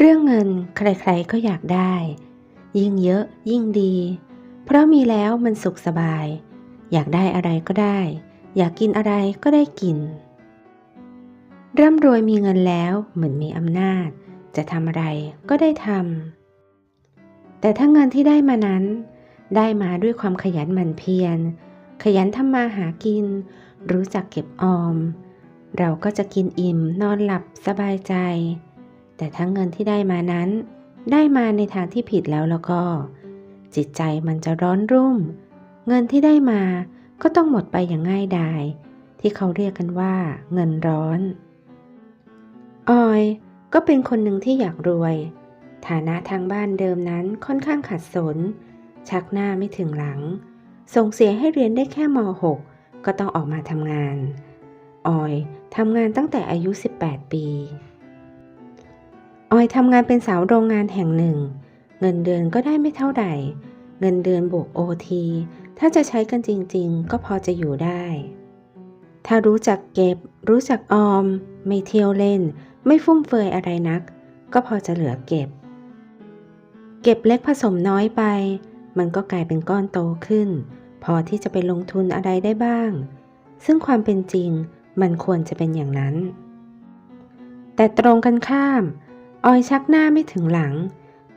เรื่องเงินใครๆก็อยากได้ ยิ่งเยอะยิ่งดี เพราะมีแล้วมันสุขสบาย อยากได้อะไรก็ได้ อยากกินอะไรก็ได้กิน ร่ำรวยมีเงินแล้วเหมือนมีอำนาจ จะทำอะไรก็ได้ทำแต่ถ้าเงินที่ได้มานั้น ได้มาด้วยความขยันหมั่นเพียร ขยันทำมาหากิน รู้จักเก็บออม เราก็จะกินอิ่มนอนหลับสบายใจ แต่ถ้าเงินที่ได้มานั้น ได้มาในทางที่ผิดแล้วแล้วก็ จิตใจมันจะร้อนรุ่ม เงินที่ได้มาก็ต้องหมดไปอย่างง่ายดาย ที่เขาเรียกกันว่า เงินร้อน ออยก็เป็นคนหนึ่งที่อยากรวย ฐานะทางบ้านเดิมนั้นค่อนข้างขัดสน ชักหน้าไม่ถึงหลัง ส่งเสียให้เรียนได้แค่ม .6 ก็ต้องออกมาทำงาน ออยทำงานตั้งแต่อายุ 18 ปี ออยทำงานเป็นสาวโรงงานแห่งหนึ่ง เงินเดือนก็ได้ไม่เท่าไหร่ เงินเดือนบวกโอทีถ้าจะใช้กันจริงๆ ก็พอจะอยู่ได้ ถ้ารู้จักเก็บ รู้จักออม ไม่เที่ยวเล่น ไม่ฟุ่มเฟือยอะไรนัก ก็พอจะเหลือเก็บ เก็บเล็กผสมน้อยไป มันก็กลายเป็นก้อนโตขึ้น พอที่จะไปลงทุนอะไรได้บ้าง ซึ่งความเป็นจริงมันควรจะเป็นอย่างนั้น แต่ตรงกันข้าม ออยชักหน้าไม่ถึงหลัง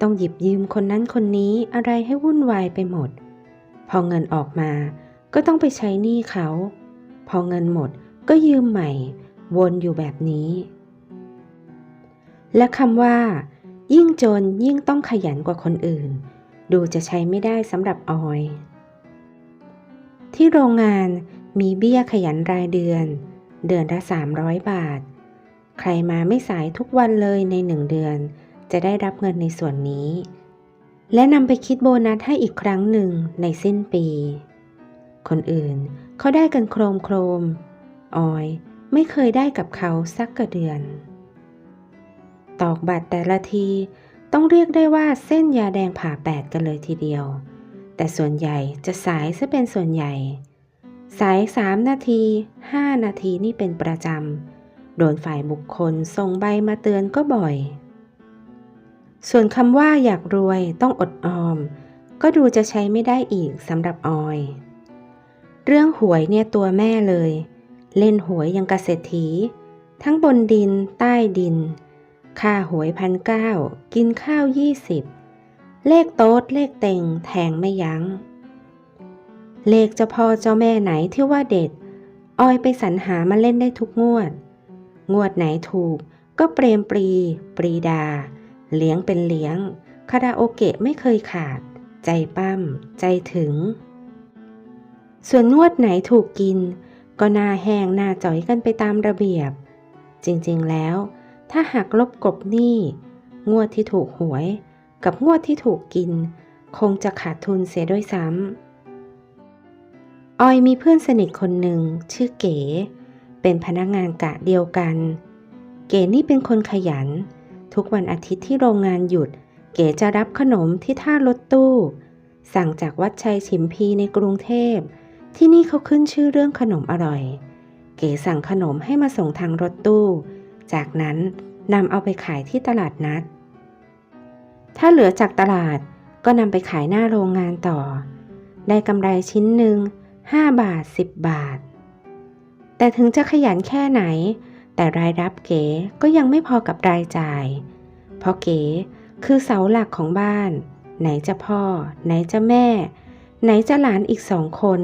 ต้องหยิบยืมคนนั้นคนนี้อะไรให้วุ่นวายไปหมด พอเงินออกมาก็ต้องไปใช้หนี้เขา พอเงินหมดก็ยืมใหม่ วนอยู่แบบนี้ และคำว่า ยิ่งจนยิ่งต้องขยันกว่าคนอื่น ดูจะใช้ไม่ได้สำหรับออย ที่โรงงานมีเบี้ยขยันรายเดือน เดือนละ300 บาท ใครมาไม่สายทุกวันเลยในหนึ่งเดือน จะได้รับเงินในส่วนนี้ และนำไปคิดโบนัสให้อีกครั้งหนึ่งในสิ้นปี คนอื่นเขาได้กันโครมโครม ออยไม่เคยได้กับเขาสักกระเดือน ตอกบัตรแต่ละทีต้องเรียกได้ว่าเส้นยาแดงผ่าแปดกันเลยทีเดียว แต่ส่วนใหญ่จะสายซะเป็นส่วนใหญ่ สาย3นาที5นาทีนี่เป็นประจำ โดนฝ่ายบุคคลส่งใบมาเตือนก็บ่อย ส่วนคำว่าอยากรวยต้องอดออม ก็ดูจะใช้ไม่ได้อีกสำหรับออย เรื่องหวยเนี่ยตัวแม่เลย เล่นหวยยังกเกษตรถีทั้งบนดินใต้ดิน ค่าหวยพันเก้ากินข้าวยี่สิบเลขโต๊ดเลขเต็งแทงไม่ยัง้ง เลขเจ้าพ่อเจ้าแม่ไหนที่ว่าเด็ด ออยไปสรรหามาเล่นได้ทุกงวด งวดไหนถูก ก็เปรมปรี ปรีดา เลี้ยงเป็นเลี้ยง คาราโอเกะไม่เคยขาด ใจปั้ม ใจถึง ส่วนงวดไหนถูกกิน ก็หน้าแห้งหน้าจ่อยกันไปตามระเบียบ จริงๆแล้ว ถ้าหากลบกบหนี้ งวดที่ถูกหวย กับงวดที่ถูกกิน คงจะขาดทุนเสียด้วยซ้ำออยมีเพื่อนสนิทคนหนึ่งชื่อเก๋ เป็นพนักงานกะเดียวกัน เก๋นี่เป็นคนขยัน ทุกวันอาทิตย์ที่โรงงานหยุด เก๋จะรับขนมที่ท่ารถตู้ สั่งจากวัดชัยฉิมพีในกรุงเทพ ที่นี่เขาขึ้นชื่อเรื่องขนมอร่อย เก๋สั่งขนมให้มาส่งทางรถตู้ จากนั้นนำเอาไปขายที่ตลาดนัด ถ้าเหลือจากตลาดก็นำไปขายหน้าโรงงานต่อ ได้กำไรชิ้นหนึ่ง5บาท 10 บาท แต่ถึงจะขยันแค่ไหน แต่รายรับเก๋ก็ยังไม่พอกับรายจ่าย เพราะเก๋คือเสาหลักของบ้าน ไหนจะพ่อ ไหนจะแม่ ไหนจะหลานอีกสองคน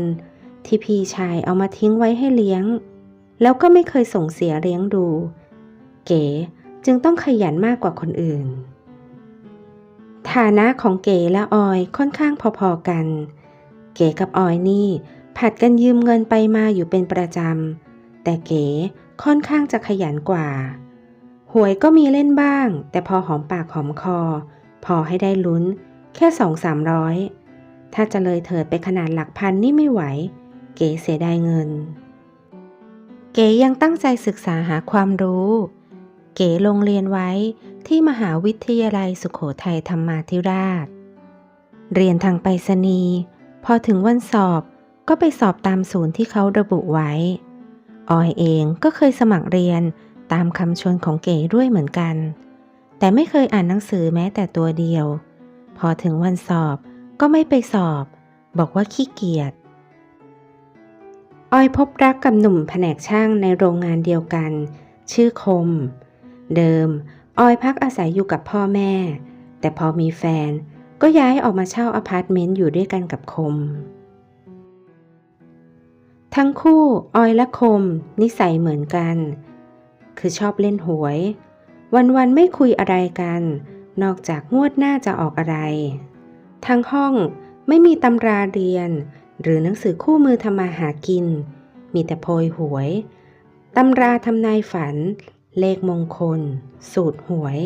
ที่พี่ชายเอามาทิ้งไว้ให้เลี้ยง แล้วก็ไม่เคยส่งเสียเลี้ยงดู เก๋จึงต้องขยันมากกว่าคนอื่น ฐานะของเก๋และออยค่อนข้างพอๆกัน เก๋กับออยนี่ผัดกันยืมเงินไปมาอยู่เป็นประจำ แต่เก๋ค่อนข้างจะขยันกว่า หวยก็มีเล่นบ้าง แต่พอหอมปากหอมคอ พอให้ได้ลุ้น แค่สองสามร้อยถ้าจะเลยเถิดไปขนาดหลักพันนี่ไม่ไหว เก๋เสียดายเงิน เก๋ยังตั้งใจศึกษาหาความรู้ เก๋ลงเรียนไว้ที่มหาวิทยาลัยสุขโขทัยธรรมาธิราช เรียนทางไปรษณีย์พอถึงวันสอบก็ไปสอบตามศูนย์ที่เขาระบุไว้ ออยเองก็เคยสมัครเรียนตามคำชวนของเก๋ด้วยเหมือนกันแต่แต่ไม่เคยอ่านหนังสือแม้แต่ตัวเดียว พอถึงวันสอบก็ไม่ไปสอบ บอกว่าขี้เกียจออยพบรักกับหนุ่มแผนกช่างในโรงงานเดียวกัน ชื่อคม เดิม ออยพักอาศัยอยู่กับพ่อแม่ แต่พอมีแฟนก็ย้ายออกมาเช่าอพาร์ตเมนต์อยู่ด้วยกันกับคม ทั้งคู่ออยและคม นิสัยเหมือนกัน คือชอบเล่นหวย วันๆไม่คุยอะไรกัน นอกจากงวดหน้าจะออกอะไร ทั้งห้องไม่มีตำราเรียน หรือหนังสือคู่มือทำมาหากิน มีแต่โพยหวยตำราทำนายฝัน เลขมงคล สูตรหวย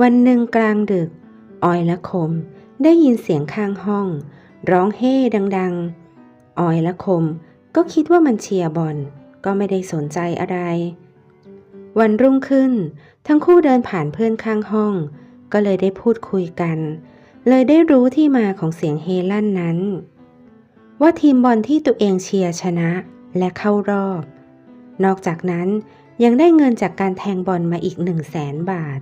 วันหนึ่งกลางดึก ออยและคมได้ยินเสียงข้างห้อง ร้องเฮ่ดังๆ ออยและคม ก็คิดว่ามันเชียร์บอลก็ไม่ได้สนใจอะไร วันรุ่งขึ้น ทั้งคู่เดินผ่านเพื่อนข้างห้อง ก็เลยได้พูดคุยกัน เลยได้รู้ที่มาของเสียงเฮลั่นนั้น ว่าทีมบอลที่ตัวเองเชียร์ชนะและเข้ารอบ นอกจากนั้นยังได้เงินจากการแทงบอลมาอีกหนึ่งแสนบาท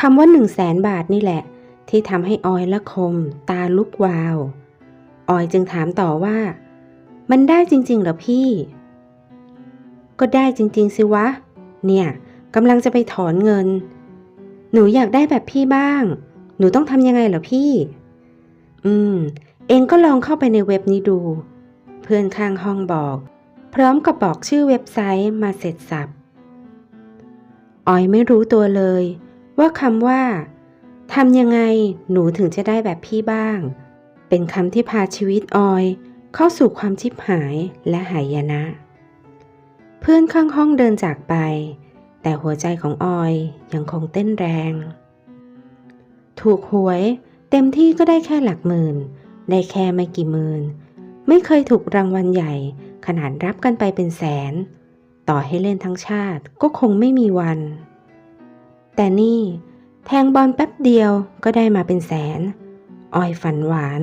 คำว่าหนึ่งแสนบาทนี่แหละ ที่ทำให้ออยและคมตาลุกวาว ออยจึงถามต่อว่า มันได้จริงๆ เหรอพี่ ก็ได้จริง ๆ สิวะ เนี่ยกำลังจะไปถอนเงิน หนูอยากได้แบบพี่บ้าง หนูต้องทำยังไงเหรอพี่ อืม เองก็ลองเข้าไปในเว็บนี้ดู เพื่อนข้างห้องบอก พร้อมกับบอกชื่อเว็บไซต์มาเสร็จสับออยไม่รู้ตัวเลย ว่าคำว่าทำยังไงหนูถึงจะได้แบบพี่บ้าง เป็นคำที่พาชีวิตออย เข้าสู่ความชิบหายและหายนะ เพื่อนข้างห้องเดินจากไป แต่หัวใจของออยยังคงเต้นแรง ถูกหวยเต็มที่ก็ได้แค่หลักหมื่น ได้แค่ไม่กี่หมื่น ไม่เคยถูกรางวัลใหญ่ขนาดรับกันไปเป็นแสน ต่อให้เล่นทั้งชาติก็คงไม่มีวัน แต่นี่แทงบอลแป๊บเดียวก็ได้มาเป็นแสน ออยฝันหวาน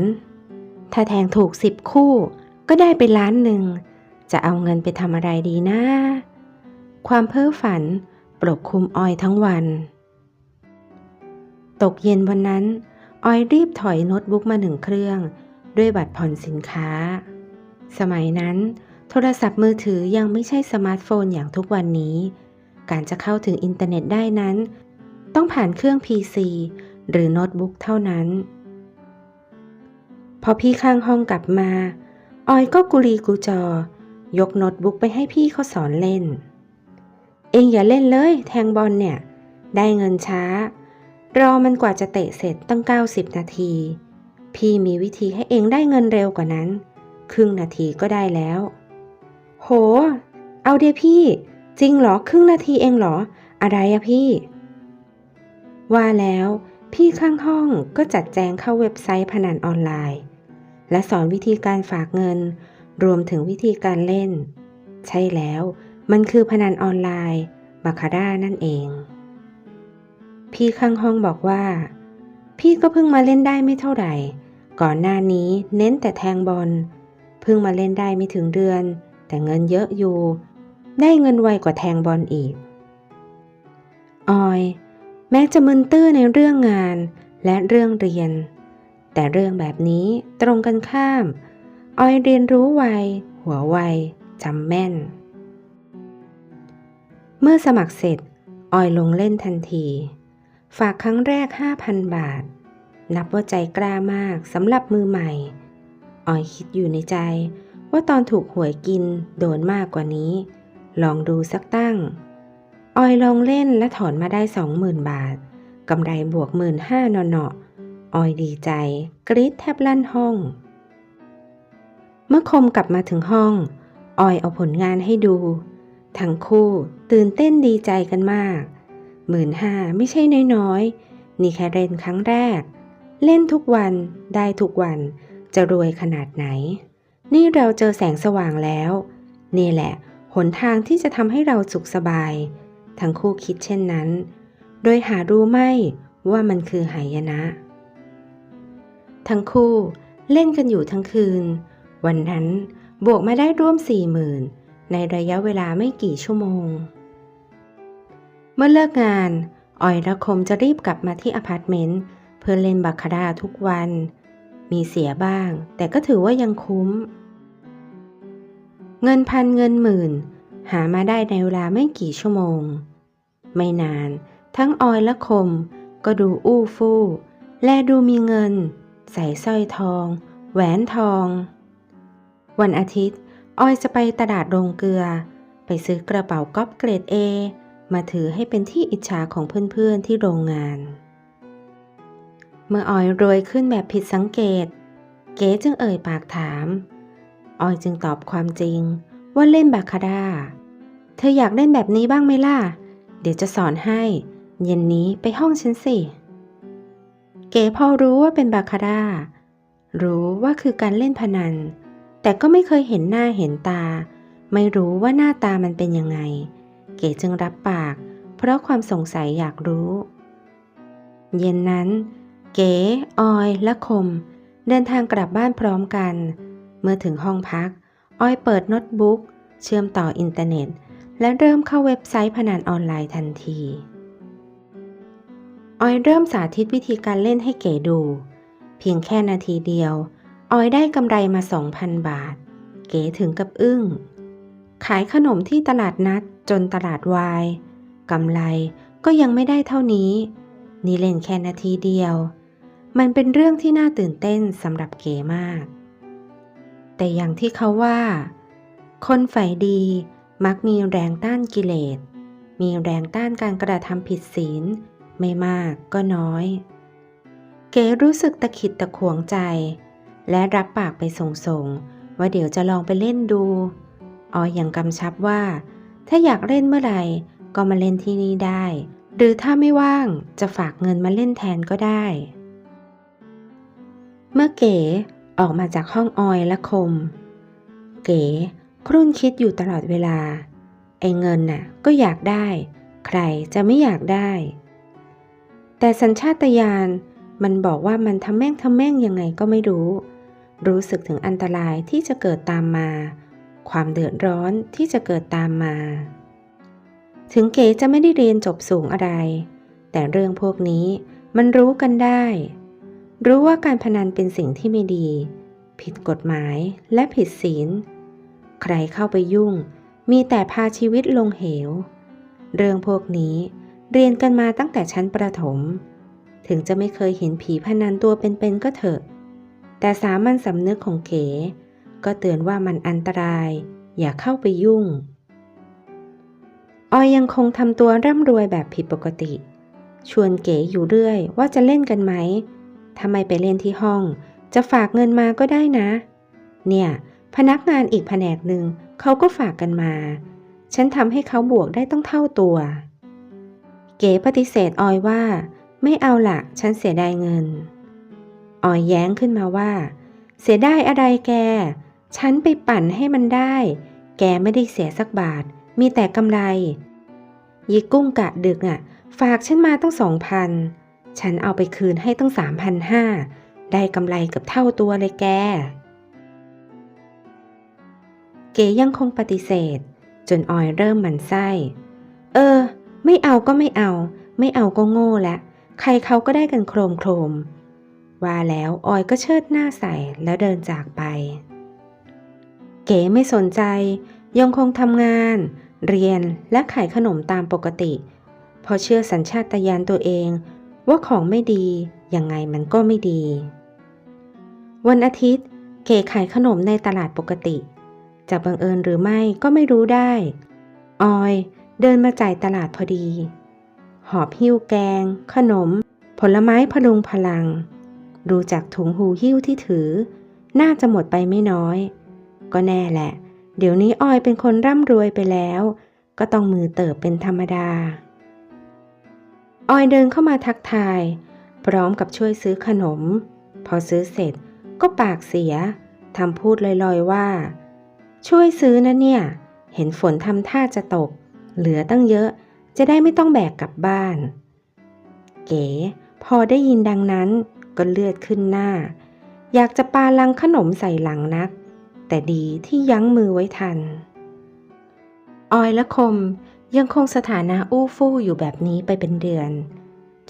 ถ้าแทงถูกสิบคู่ ก็ได้ไปล้านหนึ่ง จะเอาเงินไปทำอะไรดีนะ ความเพ้อฝันปกคลุมออยทั้งวัน ตกเย็นวันนั้นออยรีบถอยโน้ตบุ๊กมาหนึ่งเครื่อง ด้วยบัตรผ่อนสินค้า สมัยนั้น โทรศัพท์มือถือยังไม่ใช่สมาร์ทโฟนอย่างทุกวันนี้ การจะเข้าถึงอินเทอร์เน็ตได้นั้น ต้องผ่านเครื่อง PC หรือโน้ตบุ๊กเท่านั้น พอพี่ข้างห้องกลับมา ออยก็กุลีกูจอ ยกโน้ตบุ๊กไปให้พี่เขาสอนเล่น เองอย่าเล่นเลย แทงบอลเนี่ย ได้เงินช้า รอมันกว่าจะเตะเสร็จตั้ง 90 นาที พี่มีวิธีให้เองได้เงินเร็วกว่านั้น ครึ่งนาทีก็ได้แล้ว โห เอาเดียพี่ จริงเหรอครึ่งนาทีเองเหรอ อะไรอะพี่ ว่าแล้วพี่ข้างห้องก็จัดแจงเข้าเว็บไซต์พนันออนไลน์ และสอนวิธีการฝากเงิน รวมถึงวิธีการเล่น ใช่แล้ว มันคือพนันออนไลน์บาคาร่านั่นเอง พี่ข้างห้องบอกว่า พี่ก็เพิ่งมาเล่นได้ไม่เท่าไหร่ ก่อนหน้านี้เน้นแต่แทงบอลเพิ่งมาเล่นได้ไม่ถึงเดือน แต่เงินเยอะอยู่ ได้เงินไวกว่าแทงบอลอีก ออย แม้จะมึนตื้อในเรื่องงานและเรื่องเรียน แต่เรื่องแบบนี้ตรงกันข้าม ออยเรียนรู้ไว หัวไวจำแม่น เมื่อสมัครเสร็จ ออยลงเล่นทันที ฝากครั้งแรก 5,000 บาท นับว่าใจกล้ามากสำหรับมือใหม่ ออยคิดอยู่ในใจว่าตอนถูกหวยกินโดนมากกว่านี้ ลองดูสักตั้ง ออยลองเล่นและถอนมาได้ 20,000 บาทกำไรบวกหมื่นห้าเนาะ ออยดีใจ กรี๊ดแทบลั่นห้อง เมื่อคมกลับมาถึงห้อง ออยเอาผลงานให้ดู ทั้งคู่ตื่นเต้นดีใจกันมากหมื่นห้าไม่ใช่น้อยๆ นี่แค่เล่นครั้งแรก เล่นทุกวันได้ทุกวันจะรวยขนาดไหน นี่เราเจอแสงสว่างแล้ว นี่แหละ หนทางที่จะทำให้เราสุขสบาย ทั้งคู่คิดเช่นนั้น โดยหารู้ไม่ว่ามันคือหายนะ ทั้งคู่เล่นกันอยู่ทั้งคืน วันนั้นบวกมาได้ร่วมสี่หมื่นในระยะเวลาไม่กี่ชั่วโมง เมื่อเลิกงานออยและคมจะรีบกลับมาที่อพาร์ตเมนต์เพื่อเล่นบาคาร่าทุกวัน มีเสียบ้าง แต่ก็ถือว่ายังคุ้ม เงินพันเงินหมื่น หามาได้ในเวลาไม่กี่ชั่วโมง ไม่นาน ทั้งออยและคมก็ดูอู้ฟู่และดูมีเงิน ใส่สร้อยทอง แหวนทอง วันอาทิตย์ออยจะไปตลาดโรงเกลือ ไปซื้อกระเป๋าก๊อปเกรด A มาถือให้เป็นที่อิจฉาของเพื่อนๆที่โรงงาน เมื่อออยรวยขึ้นแบบผิดสังเกต เก๋จึงเอ่ยปากถาม ออยจึงตอบความจริง ว่าเล่นบาคาร่า เธออยากเล่นแบบนี้บ้างไหมล่ะ เดี๋ยวจะสอนให้ เย็นนี้ไปห้องฉันสิ เก๋พอรู้ว่าเป็นบาคาร่า รู้ว่าคือการเล่นพนัน แต่ก็ไม่เคยเห็นหน้าเห็นตา ไม่รู้ว่าหน้าตามันเป็นยังไง เก๋จึงรับปาก เพราะความสงสัยอยากรู้ เย็นนั้น เก๋ ออย และคม เดินทางกลับบ้านพร้อมกัน เมื่อถึงห้องพัก ออยเปิดโน้ตบุ๊ก เชื่อมต่ออินเทอร์เน็ต และเริ่มเข้าเว็บไซต์พนันออนไลน์ทันที ออยเริ่มสาธิตวิธีการเล่นให้เก๋ดู เพียงแค่นาทีเดียว ออยได้กำไรมา 2,000 บาท เก๋ถึงกับอึ้ง ขายขนมที่ตลาดนัดจนตลาดวายกำไรก็ยังไม่ได้เท่านี้ นี่เล่นแค่นาทีเดียว มันเป็นเรื่องที่น่าตื่นเต้นสำหรับเก๋มาก แต่อย่างที่เขาว่า คนฝ่ายดีมักมีแรงต้านกิเลส มีแรงต้านการกระทำผิดศีล ไม่มากก็น้อย เก๋รู้สึกตะขิดตะขวงใจ และรับปากไปส่งๆ ว่าเดี๋ยวจะลองไปเล่นดู ออยยังกำชับว่า ถ้าอยากเล่นเมื่อไหร่ก็มาเล่นที่นี่ได้ หรือถ้าไม่ว่างจะฝากเงินมาเล่นแทนก็ได้ เมื่อเก๋ออกมาจากห้องออยและคม เก๋ครุ่นคิดอยู่ตลอดเวลา ไอ้เงินน่ะก็อยากได้ ใครจะไม่อยากได้ แต่สัญชาตญาณมันบอกว่ามันทำแม่งทำแม่งยังไงก็ไม่รู้ รู้สึกถึงอันตรายที่จะเกิดตามมา ความเดือดร้อนที่จะเกิดตามมา ถึงเก๋จะไม่ได้เรียนจบสูงอะไร แต่เรื่องพวกนี้มันรู้กันได้ รู้ว่าการพนันเป็นสิ่งที่ไม่ดี ผิดกฎหมายและผิดศีล ใครเข้าไปยุ่ง มีแต่พาชีวิตลงเหว เรื่องพวกนี้ เรียนกันมาตั้งแต่ชั้นประถม ถึงจะไม่เคยเห็นผีพนันตัวเป็นๆก็เถอะ แต่สามัญสำนึกของเก๋ ก็เตือนว่ามันอันตราย อย่าเข้าไปยุ่ง ออยยังคงทำตัวร่ำรวยแบบผิดปกติ ชวนเก๋อยู่เรื่อยว่าจะเล่นกันไหมถ้าไมไปเล่นที่ห้อง จะฝากเงินมาก็ได้นะ เนี่ย พนักงานอีกแผนกหนึ่งเขาก็ฝากกันมา ฉันทำให้เขาบวกได้ต้องเท่าตัว เก๋ปฏิเสธออยว่า ไม่เอาละฉันเสียดายเงิน ออยแย้งขึ้นมาว่า เสียได้อะไรแก ฉันไปปั่นให้มันได้ แกไม่ได้เสียสักบาท มีแต่กำไร ยีกุ้งกะดึกอะ ฝากฉันมาตั้งสองพัน ฉันเอาไปคืนให้ตั้งสามพันห้า ได้กำไรเกือบเท่าตัวเลยแก เก๋ยังคงปฏิเสธ จนออยเริ่มหมันไส้ เออ ไม่เอาก็ไม่เอา ไม่เอาก็โง่แล้วใครเขาก็ได้กันโครมโครมว่าแล้วออยก็เชิดหน้าใส่แล้วเดินจากไป เก๋ไม่สนใจ ยังคงทำงาน เรียนและขายขนมตามปกติเพราะเชื่อสัญชาตญาณตัวเอง ว่าของไม่ดี ยังไงมันก็ไม่ดี วันอาทิตย์ เก๋ขายขนมในตลาดปกติ จะบังเอิญหรือไม่ก็ไม่รู้ได้ ออย เดินมาจ่ายตลาดพอดี หอบหิ้วแกง ขนม ผลไม้พลุงพลัง ดูจากถุงหูหิ้วที่ถือ น่าจะหมดไปไม่น้อย ก็แน่แหละ เดี๋ยวนี้ออยเป็นคนร่ำรวยไปแล้ว ก็ต้องมือเติบเป็นธรรมดา ออยเดินเข้ามาทักทาย พร้อมกับช่วยซื้อขนม พอซื้อเสร็จก็ปากเสียทำพูดลอยๆว่า ช่วยซื้อนะเนี่ย เห็นฝนทำท่าจะตก เหลือตั้งเยอะ จะได้ไม่ต้องแบกกลับบ้าน เก๋ พอได้ยินดังนั้นก็เลือดขึ้นหน้า อยากจะปาลังขนมใส่หลังนัก แต่ดีที่ยั้งมือไว้ทัน ออยและคมยังคงสถานะอู้ฟู่อยู่แบบนี้ไปเป็นเดือน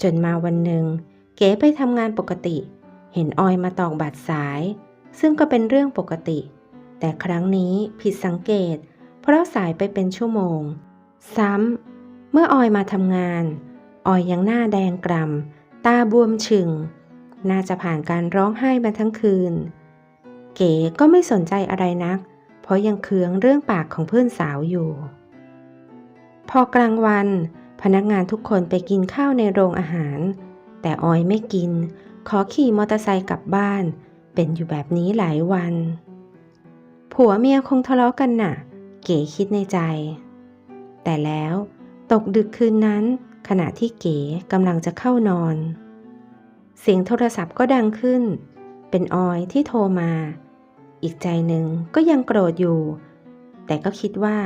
จนมาวันหนึ่ง เก๋ไปทำงานปกติ เห็นออยมาตอกบัตรสาย ซึ่งก็เป็นเรื่องปกติ แต่ครั้งนี้ผิดสังเกต เพราะสายไปเป็นชั่วโมง ซ้ำ เมื่อออยมาทำงาน ออยยังหน้าแดงกล่ำตาบวมฉึงน่าจะผ่านการร้องไห้มาทั้งคืน เก๋ก็ไม่สนใจอะไรนัก เพราะยังเคืองเรื่องปากของเพื่อนสาวอยู่ พอกลางวัน พนักงานทุกคนไปกินข้าวในโรงอาหาร แต่ออยไม่กิน ขอขี่มอเตอร์ไซค์กลับบ้าน เป็นอยู่แบบนี้หลายวัน ผัวเมียคงทะเลาะกันน่ะ เก๋คิดในใจ แต่แล้วตกดึกคืนนั้น ขณะที่เก๋กำลังจะเข้านอน เสียงโทรศัพท์ก็ดังขึ้น เป็นออยที่โทรมา อีกใจหนึ่งก็ยังโกรธอยู่ แต่ก็คิดว่า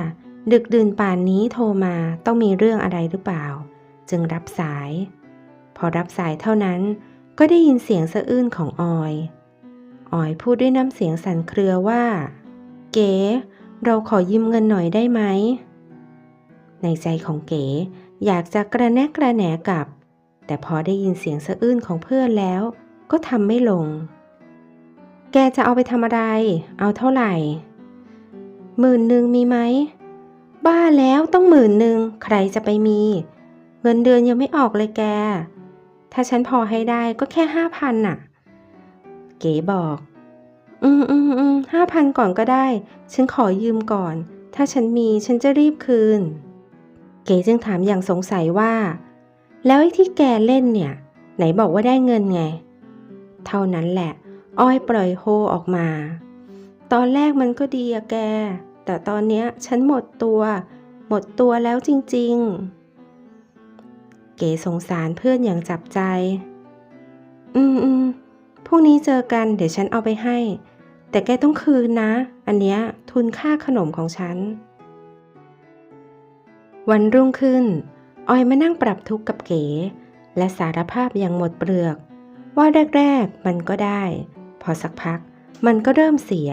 ดึกดื่นป่านนี้โทรมาต้องมีเรื่องอะไรหรือเปล่า จึงรับสาย พอรับสายเท่านั้นก็ได้ยินเสียงสะอื้นของออย ออยพูดด้วยน้ำเสียงสั่นเครือว่า เก๋ เราขอยืมเงินหน่อยได้ไหม ในใจของเก๋อยากจะกระแนกกระแหนกลับ แต่พอได้ยินเสียงสะอื้นของเพื่อนแล้ว ก็ทำไม่ลง แกจะเอาไปทำอะไร เอาเท่าไหร่หมื่นหนึ่งมีไหม บ้าแล้วต้องหมื่นหนึ่งใครจะไปมี เงินเดือนยังไม่ออกเลยแก ถ้าฉันพอให้ได้ก็แค่ห้าพันน่ะ เก๋บอก อืมอืมอืมห้าพันก่อนก็ได้ ฉันขอยืมก่อน ถ้าฉันมีฉันจะรีบคืน ก๋จึงถามอย่างสงสัยว่า แล้วไอ้ที่แกเล่นเนี่ย ไหนบอกว่าได้เงินไง เท่านั้นแหละ อ้อยปล่อยโฮออกมา ตอนแรกมันก็ดีอะแก แต่ตอนเนี้ยฉันหมดตัว หมดตัวแล้วจริง ๆ เก๋สงสารเพื่อนอย่างจับใจ อืมอืมพรุ่งนี้เจอกันเดี๋ยวฉันเอาไปให้ แต่แกต้องคืนนะ อันเนี้ยทุนค่าขนมของฉัน วันรุ่งขึ้น ออยมานั่งปรับทุกข์กับเก๋ และสารภาพอย่างหมดเปลือก ว่าแรกๆมันก็ได้ พอสักพักมันก็เริ่มเสีย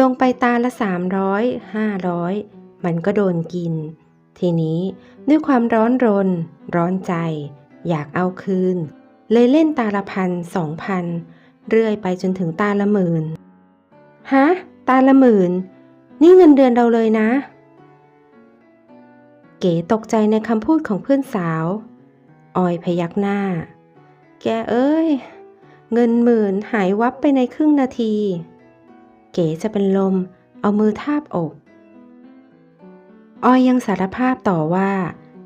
ลงไปตาละสามร้อยห้าร้อยมันก็โดนกิน ทีนี้ด้วยความร้อนรน ร้อนใจ อยากเอาคืน เลยเล่นตาละพันสองพันเรื่อยไปจนถึงตาละหมื่นฮะ ตาละหมื่น นี่เงินเดือนเราเลยนะ เก๋ตกใจในคำพูดของเพื่อนสาว ออยพยักหน้า แกเอ้ย เงินหมื่นหายวับไปในครึ่งนาที เก๋จะเป็นลม เอามือทาบอกออยยังสารภาพต่อว่า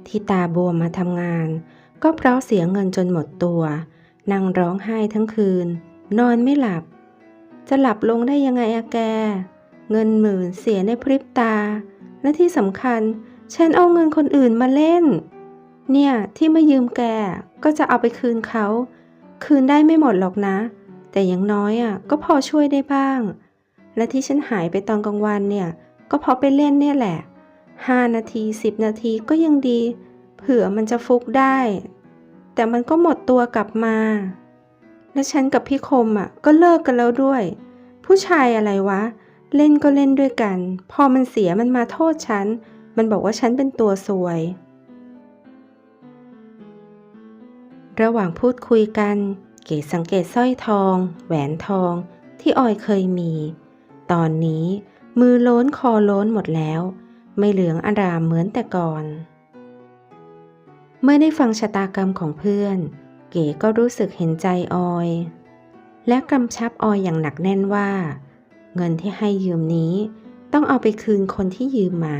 ที่ตาบวมมาทำงาน ก็เพราะเสียเงินจนหมดตัว นั่งร้องไห้ทั้งคืน นอนไม่หลับ จะหลับลงได้ยังไงอะแก เงินหมื่นเสียในพริบตา และที่สำคัญ ฉันเอาเงินคนอื่นมาเล่น เนี่ยที่มายืมแกก็จะเอาไปคืนเขา คืนได้ไม่หมดหรอกนะ แต่อย่างน้อยอะก็พอช่วยได้บ้าง และที่ฉันหายไปตอนกลางวันเนี่ย ก็เพราะไปเล่นเนี่ยแหละห้านาทีสิบนาทีก็ยังดี เผื่อมันจะฟุกได้ แต่มันก็หมดตัวกลับมา และฉันกับพี่คมอะก็เลิกกันแล้วด้วย ผู้ชายอะไรวะ เล่นก็เล่นด้วยกัน พอมันเสียมันมาโทษฉัน มันบอกว่าฉันเป็นตัวซวย ระหว่างพูดคุยกัน เก๋สังเกตสร้อยทอง แหวนทองที่ออยเคยมี ตอนนี้มือโล้นคอโล้นหมดแล้ว ไม่เหลืองอารามเหมือนแต่ก่อน เมื่อได้ฟังชะตากรรมของเพื่อน เก๋ก็รู้สึกเห็นใจออย และกำชับออยอย่างหนักแน่นว่า เงินที่ให้ยืมนี้ต้องเอาไปคืนคนที่ยืมมา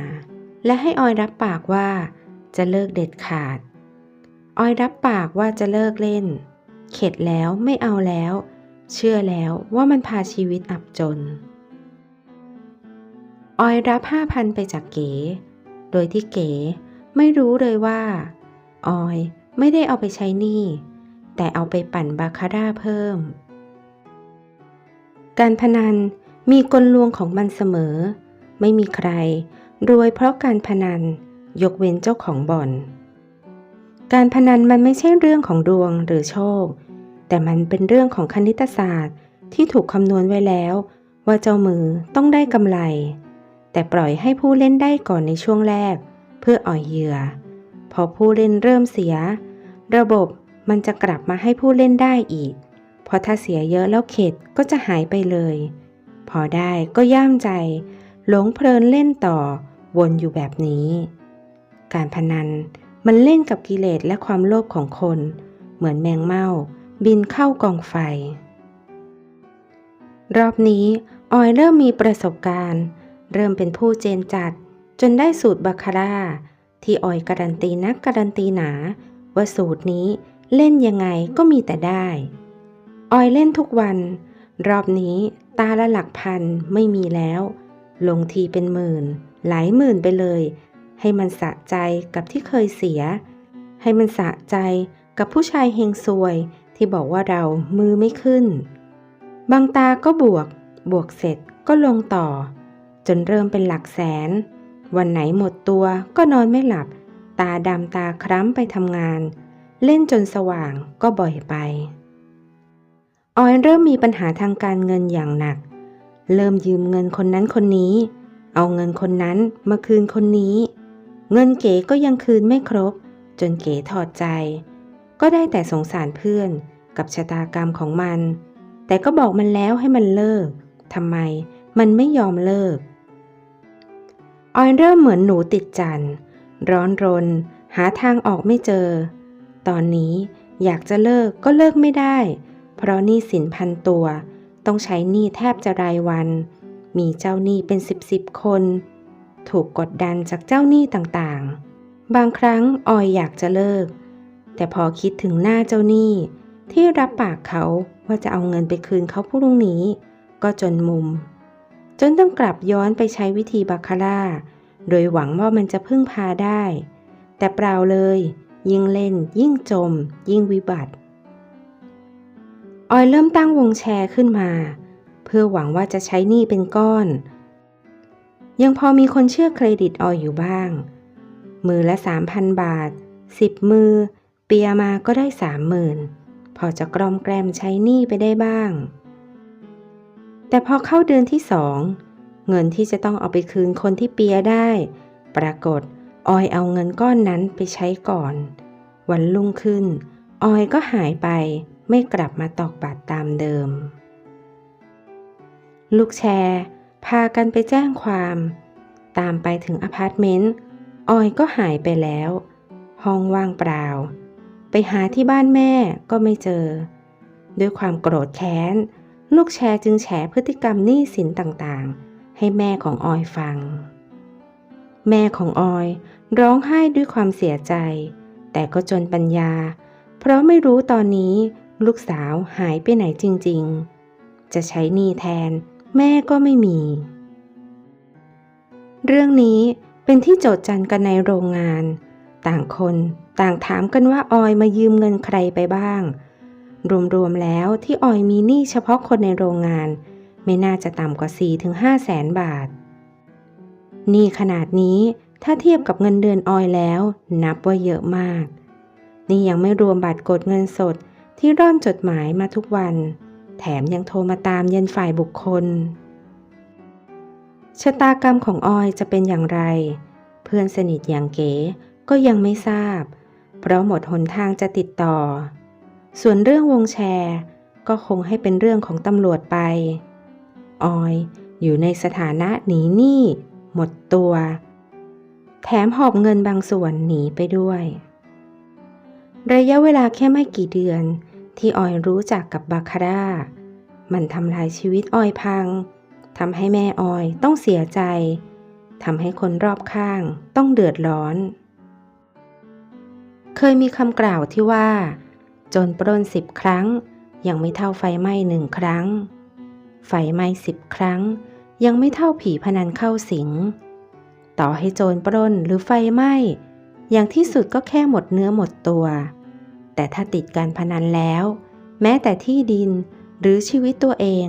และให้ออยรับปากว่า จะเลิกเด็ดขาด ออยรับปากว่าจะเลิกเล่น เข็ดแล้วไม่เอาแล้ว เชื่อแล้วว่ามันพาชีวิตอับจน ออยรับห้าพันไปจากเก๋ โดยที่เก๋ไม่รู้เลยว่า ออยไม่ได้เอาไปใช้หนี้ แต่เอาไปปั่นบาคาร่าเพิ่ม การพนันมีกลลวงของมันเสมอ ไม่มีใคร รวยเพราะการพนัน ยกเว้นเจ้าของบ่อน การพนันมันไม่ใช่เรื่องของดวงหรือโชค แต่มันเป็นเรื่องของคณิตศาสตร์ที่ถูกคำนวณไว้แล้ว ว่าเจ้ามือต้องได้กำไร แต่ปล่อยให้ผู้เล่นได้ก่อนในช่วงแรก เพื่ออ่อยเหยื่อ พอผู้เล่นเริ่มเสีย ระบบมันจะกลับมาให้ผู้เล่นได้อีก เพราะถ้าเสียเยอะแล้วเข็ดก็จะหายไปเลย พอได้ก็ย่ามใจ หลงเพลินเล่นต่อ วนอยู่แบบนี้ การพนันมันเล่นกับกิเลสและความโลภของคน เหมือนแมงเม่าบินเข้ากองไฟ รอบนี้ออยเริ่มมีประสบการณ์ เริ่มเป็นผู้เจนจัด จนได้สูตรบาคาร่า ที่ออยการันตีนักการันตีหนา ว่าสูตรนี้เล่นยังไงก็มีแต่ได้ ออยเล่นทุกวัน รอบนี้ตาละหลักพันไม่มีแล้ว ลงทีเป็นหมื่น หลายหมื่นไปเลย ให้มันสะใจกับที่เคยเสีย ให้มันสะใจกับผู้ชายเฮงซวยที่บอกว่าเรามือไม่ขึ้น บางตาก็บวก บวกเสร็จก็ลงต่อ จนเริ่มเป็นหลักแสน วันไหนหมดตัวก็นอนไม่หลับ ตาดำตาคล้ำไปทำงาน เล่นจนสว่างก็บ่อยไป ออยเริ่มมีปัญหาทางการเงินอย่างหนัก เริ่มยืมเงินคนนั้นคนนี้ เอาเงินคนนั้นมาคืนคนนี้ เงินเก๋ก็ยังคืนไม่ครบ จนเก๋ถอดใจ ก็ได้แต่สงสารเพื่อนกับชะตากรรมของมัน แต่ก็บอกมันแล้วให้มันเลิกทำไมมันไม่ยอมเลิก ออยเริ่มเหมือนหนูติดจันทร์ร้อนรน หาทางออกไม่เจอ ตอนนี้อยากจะเลิกก็เลิกไม่ได้ เพราะหนี้สินพันตัว ต้องใช้หนี้แทบจะรายวัน มีเจ้าหนี้เป็นสิบสิบคน ถูกกดดันจากเจ้าหนี้ต่างๆ บางครั้งออยอยากจะเลิก แต่พอคิดถึงหน้าเจ้าหนี้ที่รับปากเขาว่าจะเอาเงินไปคืนเขาพรุ่งนี้ ก็จนมุม จนต้องกลับย้อนไปใช้วิธีบาคาร่า โดยหวังว่ามันจะพึ่งพาได้ แต่เปล่าเลย ยิ่งเล่น ยิ่งจม ยิ่งวิบัติ ออยเริ่มตั้งวงแชร์ขึ้นมา พื่อหวังว่าจะใช้หนี้เป็นก้อน ยังพอมีคนเชื่อเครดิตออยอยู่บ้าง มือละ 3,000 บาท 10 มือ เปียมาก็ได้ 30,000 พอจะกรอมแกรมใช้หนี้ไปได้บ้าง แต่พอเข้าเดือนที่สองเงินที่จะต้องเอาไปคืนคนที่เปียได้ ปรากฏออยเอาเงินก้อนนั้นไปใช้ก่อน วันรุ่งขึ้น ออยก็หายไปไม่กลับมาตอกบัตรตามเดิม ลูกแชร์ พากันไปแจ้งความ ตามไปถึงอพาร์ตเมนต์ ออยก็หายไปแล้ว ห้องว่างเปล่า ไปหาที่บ้านแม่ก็ไม่เจอ ด้วยความโกรธแค้น ลูกแชร์จึงแฉพฤติกรรมหนี้สินต่างๆ ให้แม่ของออยฟัง แม่ของออยร้องไห้ด้วยความเสียใจ แต่ก็จนปัญญา เพราะไม่รู้ตอนนี้ลูกสาวหายไปไหนจริง ๆ จะใช้หนี้แทน แม่ก็ไม่มี เรื่องนี้เป็นที่โจทย์จันกันในโรงงาน ต่างคนต่างถามกันว่าออยมายืมเงินใครไปบ้าง รวมๆแล้วที่ออยมีหนี้เฉพาะคนในโรงงาน ไม่น่าจะต่ำกว่า4-5แสนบาทหนี้ขนาดนี้ถ้าเทียบกับเงินเดือนออยแล้ว นับว่าเยอะมาก นี่ยังไม่รวมบัตรกดเงินสดที่ร่อนจดหมายมาทุกวัน แถมยังโทรมาตามเยันฝ่ายบุคคล ชะตากรรมของออยจะเป็นอย่างไร เพื่อนสนิทอย่างเก๋ก็ยังไม่ทราบ เพราะหมดหนทางจะติดต่อ ส่วนเรื่องวงแชร์ก็คงให้เป็นเรื่องของตำรวจไป ออยอยู่ในสถานะหนีหนี้หมดตัว แถมหอบเงินบางส่วนหนีไปด้วย ระยะเวลาแค่ไม่กี่เดือน ที่ออยรู้จักกับบาคาร่า มันทำลายชีวิตออยพังทำให้แม่ออยต้องเสียใจทำให้คนรอบข้างต้องเดือดร้อน เคยมีคำกล่าวที่ว่า จนปล้นสิบครั้ง ยังไม่เท่าไฟไหม้หนึ่งครั้ง ไฟไหม้สิบครั้ง ยังไม่เท่าผีพนันเข้าสิง ต่อให้โจรปล้นหรือไฟไหม้ อย่างที่สุดก็แค่หมดเนื้อหมดตัว แต่ถ้าติดการพนันแล้ว แม้แต่ที่ดินหรือชีวิตตัวเอง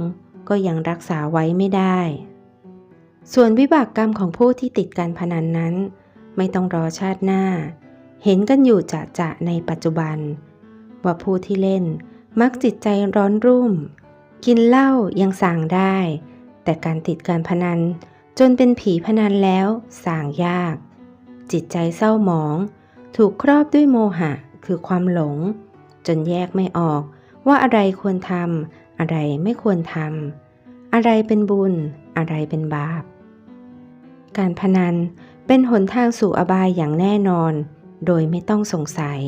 ก็ยังรักษาไว้ไม่ได้ ส่วนวิบากกรรมของผู้ที่ติดการพนันนั้น ไม่ต้องรอชาติหน้า เห็นกันอยู่จะจะในปัจจุบัน ว่าผู้ที่เล่นมักจิตใจร้อนรุ่ม กินเหล้ายังสั่งได้ แต่การติดการพนันจนเป็นผีพนันแล้วสั่งยาก จิตใจเศร้าหมอง ถูกครอบด้วยโมหะ คือความหลง จนแยกไม่ออกว่าอะไรควรทำอะไรไม่ควรทำอะไรเป็นบุญ อะไรเป็นบาป การพนันเป็นหนทางสู่อบายอย่างแน่นอน โดยไม่ต้องสงสัย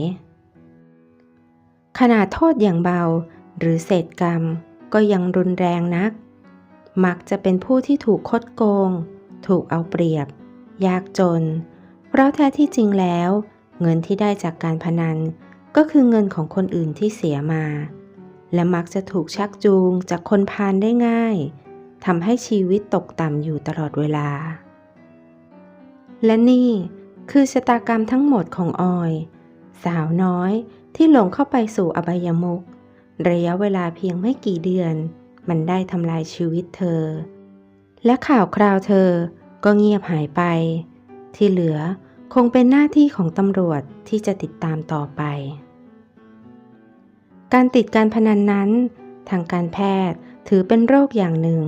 ขนาดโทษอย่างเบาหรือเศษกรรมก็ยังรุนแรงนัก มักจะเป็นผู้ที่ถูกคดโกง ถูกเอาเปรียบ ยากจน เพราะแท้ที่จริงแล้ว เงินที่ได้จากการพนันก็คือเงินของคนอื่นที่เสียมา และมักจะถูกชักจูงจากคนพาลได้ง่ายทำให้ชีวิตตกต่ำอยู่ตลอดเวลา และนี่คือชะตากรรมทั้งหมดของออย สาวน้อยที่หลงเข้าไปสู่อบายมุกระยะเวลาเพียงไม่กี่เดือน มันได้ทำลายชีวิตเธอ และข่าวคราวเธอก็เงียบหายไป ที่เหลือ คงเป็นหน้าที่ของตำรวจที่จะติดตามต่อไป การติดการพนันนั้น ทางการแพทย์ถือเป็นโรคอย่างหนึ่ง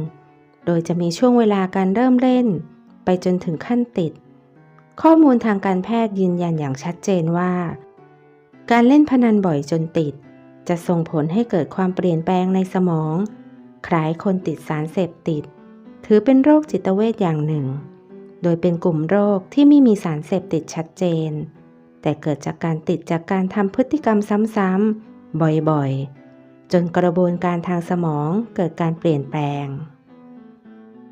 โดยจะมีช่วงเวลาการเริ่มเล่น ไปจนถึงขั้นติด ข้อมูลทางการแพทย์ยืนยันอย่างชัดเจนว่า การเล่นพนันบ่อยจนติด จะส่งผลให้เกิดความเปลี่ยนแปลงในสมอง คล้ายคนติดสารเสพติด ถือเป็นโรคจิตเวทอย่างหนึ่ง ดยเป็นกลุ่มโรคที่ไม่มีสารเสพติดชัดเจน แต่เกิดจากการติดจากการทำพฤติกรรมซ้ำๆบ่อยๆ จนกระบวนการทางสมองเกิดการเปลี่ยนแปลง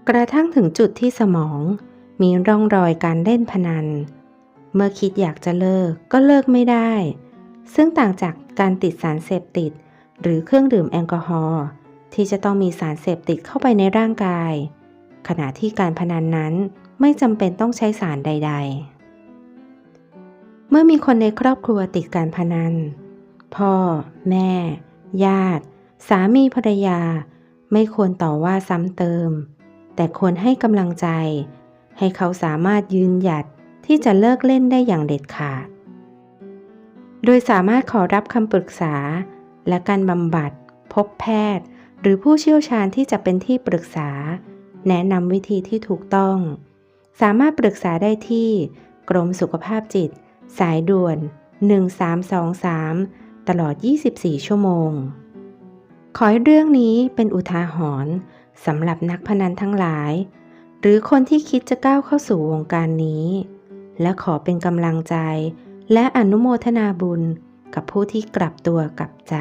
กระทั่งถึงจุดที่สมองมีร่องรอยการเล่นพนัน เมื่อคิดอยากจะเลิกก็เลิกไม่ได้ ซึ่งต่างจากการติดสารเสพติด หรือเครื่องดื่มแอลกอฮอล์ที่จะต้องมีสารเสพติดเข้าไปในร่างกาย ขณะที่การพนันนั้น ไม่จำเป็นต้องใช้สารใด ๆ เมื่อมีคนในครอบครัวติดการพนัน พ่อ แม่ ญาติ สามีภรรยา ไม่ควรต่อว่าซ้ำเติม แต่ควรให้กำลังใจ ให้เขาสามารถยืนหยัดที่จะเลิกเล่นได้อย่างเด็ดขาด โดยสามารถขอรับคำปรึกษา และการบำบัด พบแพทย์ หรือผู้เชี่ยวชาญที่จะเป็นที่ปรึกษา แนะนำวิธีที่ถูกต้อง สามารถปรึกษาได้ที่ กรมสุขภาพจิต สายด่วน 1323 ตลอด 24 ชั่วโมง ขอให้เรื่องนี้เป็นอุทาหรณ์สำหรับนักพนันทั้งหลาย หรือคนที่คิดจะก้าวเข้าสู่วงการนี้ และขอเป็นกำลังใจ และอนุโมทนาบุญกับผู้ที่กลับตัวกลับใจ